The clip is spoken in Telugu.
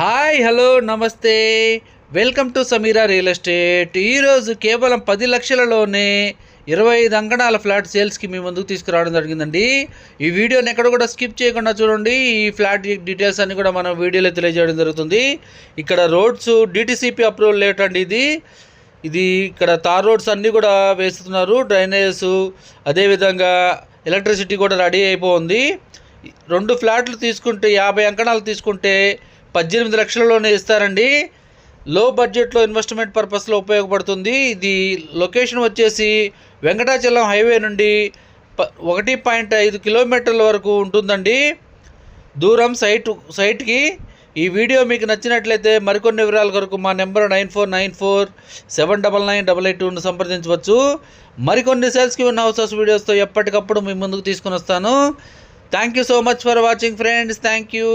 హాయ్ హలో నమస్తే. Welcome to Sameera real estate. ఈరోజు కేవలం పది లక్షలలోనే ఇరవై ఐదు అంకణాల ఫ్లాట్ సేల్స్కి మీ ముందుకు తీసుకురావడం జరిగిందండి. ఈ వీడియోని ఎక్కడ కూడా స్కిప్ చేయకుండా చూడండి. ఈ ఫ్లాట్ డీటెయిల్స్ అన్ని కూడా మనం వీడియోలో తెలియజేయడం జరుగుతుంది. ఇక్కడ రోడ్స్ డిటిసిపి అప్రూవల్ లేట్ అండి ఇది. ఇది ఇక్కడ తార్ రోడ్స్ అన్నీ కూడా వేస్తున్నారు. డ్రైనేజెస్ అదేవిధంగా ఎలక్ట్రిసిటీ కూడా రెడీ అయిపోయింది. రెండు ఫ్లాట్లు తీసుకుంటే యాభై అంకణాలు తీసుకుంటే పద్దెనిమిది లక్షలలోనే ఇస్తారండి. లో బడ్జెట్లో ఇన్వెస్ట్మెంట్ పర్పస్లో ఉపయోగపడుతుంది. ఇది లొకేషన్ వచ్చేసి వెంకటాచలం హైవే నుండి ప ఒకటి పాయింట్ ఐదు కిలోమీటర్ల వరకు ఉంటుందండి. దూరం సైట్ సైట్కి. ఈ వీడియో మీకు నచ్చినట్లయితే మరికొన్ని వివరాల కొరకు మా number nine four nine four seven double nine double eight టూను సంప్రదించవచ్చు. మరికొన్ని సేల్స్కి ఉన్న హౌసెస్ వీడియోస్తో ఎప్పటికప్పుడు మీ ముందుకు తీసుకుని వస్తాను. Thank you so much for watching friends. Thank you.